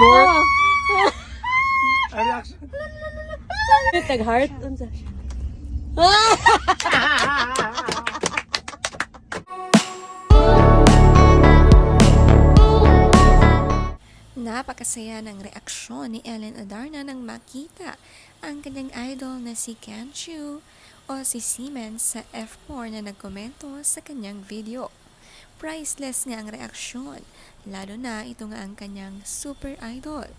Four. Ay, reaction. Tag-heart? Unsa siya? Napakasaya ng reaksyon ni Ellen Adarna nang makita ang kanyang idol na si Ken o si Siemens sa F4 na nagkomento sa kanyang video. Priceless nga ang reaksyon, lalo na ito nga ang kanyang super idol.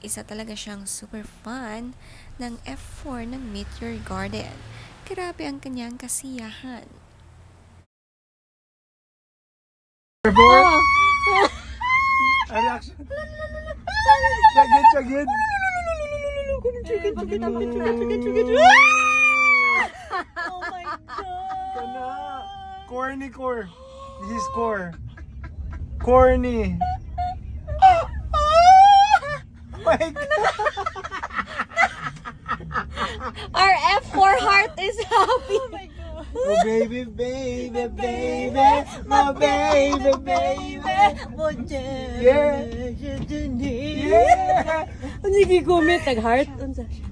Isa talaga siyang super fan ng F4 ng Meteor Garden. Grabe ang kanyang kasiyahan. Reaction. Oh my God! Kana. Corny core. This is core. Corny. My God. Our F4 heart is happy! Oh my God! Oh, baby, baby, baby. My baby, baby. Yeah. Yeah. Ano yung gigumit? Tag-heart? Unsa siya?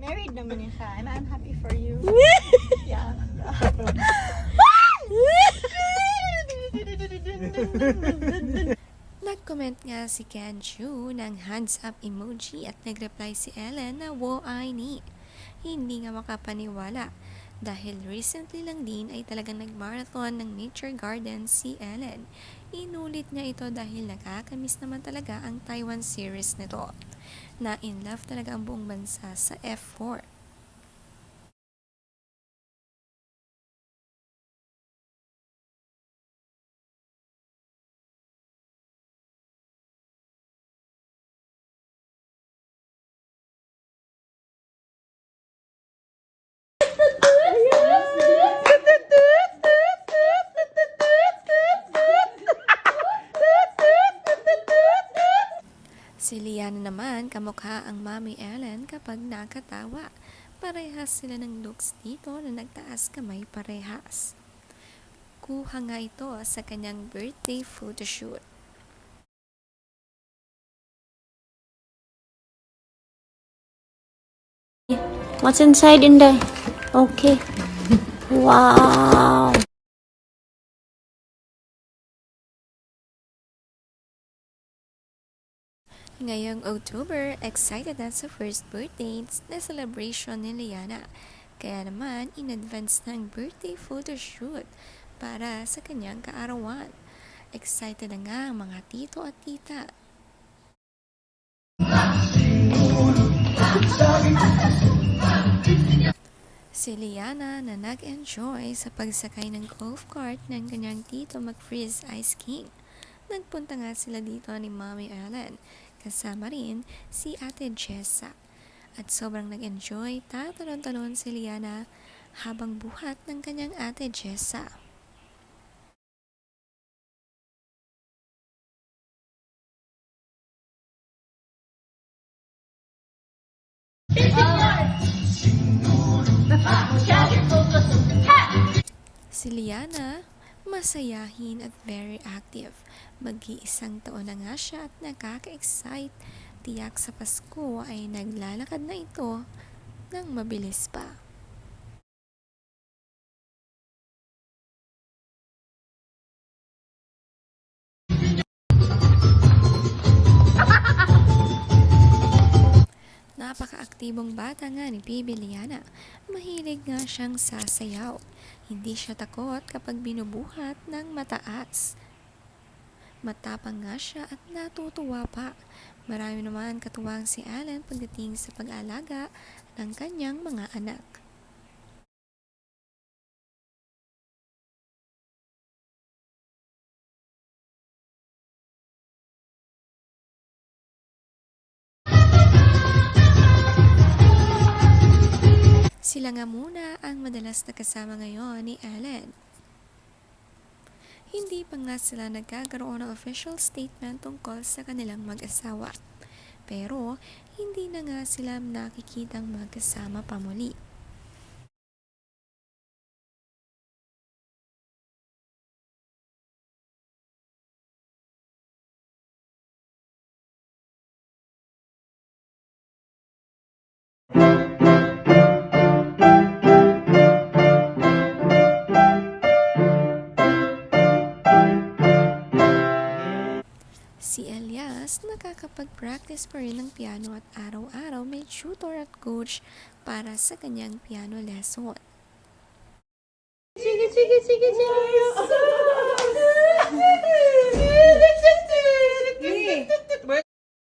Married naman niya siya, and I'm happy for you. yeah. Nag-comment nga si Ken Chu ng hands up emoji at nag-reply si Ellen na wo ay ni. Hindi nga makapaniwala dahil recently lang din ay talagang nag-marathon ng Nature Garden si Ellen. Inulit niya ito dahil nakakamiss naman talaga ang Taiwan series nito na in love talaga ang buong bansa sa F4. Naman kamukha ang Mami Ellen kapag nakatawa. Parehas sila ng looks dito na nagtaas kamay parehas. Kuha nga ito sa kanyang birthday photoshoot. What's inside in there? Okay. Wow. Ngayong October, excited na sa first birthday na celebration ni Liana. Kaya naman, in advance ng birthday photoshoot para sa kanyang kaarawan. Excited na nga ang mga tito at tita. Si Liana na nag-enjoy sa pagsakay ng golf cart ng kanyang tito mag-freeze Ice King. Nagpunta nga sila dito ni Mommy Ellen, kasama rin si Ate Jessa. At sobrang nag-enjoy, tatalon-talon si Liana habang buhat ng kanyang Ate Jessa. Si Liana, masayahin at very active. Mag-iisang taon na nga siya at nakaka-excite. Tiyak sa Pasko ay naglalakad na ito ng mabilis pa. Napaka-aktibong bata nga ni Bibi Liana. Mahilig nga siyang sasayaw. Hindi siya takot kapag binubuhat ng mataas. Matapang nga siya at natutuwa pa. Marami naman katuwang si Alan pagdating sa pag-alaga ng kanyang mga anak. Sila nga muna ang madalas nakasama ngayon ni Alan. Hindi pa nga sila nagkakaroon ng official statement tungkol sa kanilang mag-asawa. Pero, hindi na nga sila nakikitang magkasama pa muli. Nakakapag-practice pa rin ng piano at araw-araw may tutor at coach para sa kanyang piano lesson. Sige, sige, sige, sige.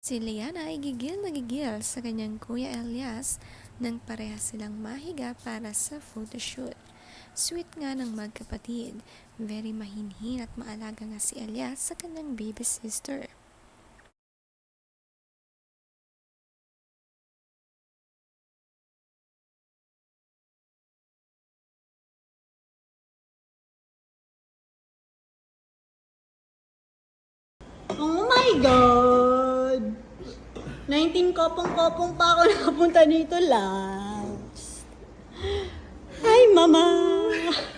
Si Liana ay gigil na gigil sa kanyang kuya Elias nang pareha silang mahiga para sa photoshoot. Sweet nga ng magkapatid, very mahinhin at maalaga nga si Elias sa kanyang baby sister. God! 19 kopong-kopong pa ako nakapunta dito last. Hi, Mama!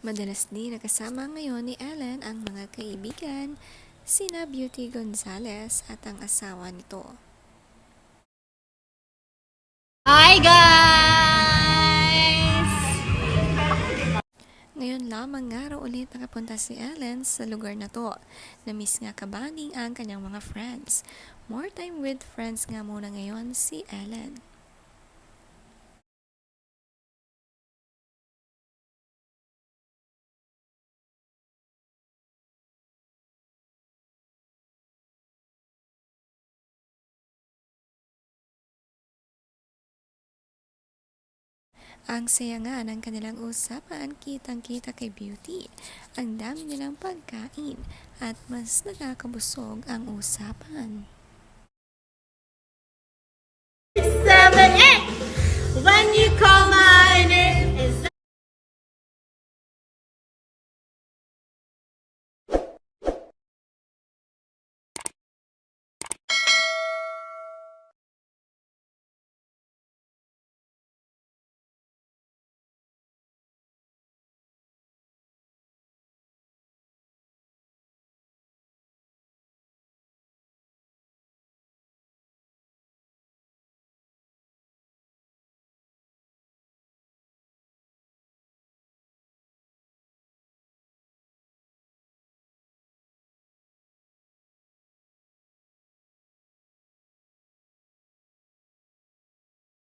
Madalas din nakasama ngayon ni Ellen ang mga kaibigan, sina Beauty Gonzales at ang asawa nito. Ngayon lamang nga raw ulit nakapunta si Ellen sa lugar na to. Namiss nga kabanding ang kanyang mga friends. More time with friends nga muna ngayon si Ellen. Ang saya nga ng kanilang usapan, kitang-kita kay Beauty. Ang dami nilang pagkain at mas nakakabusog ang usapan.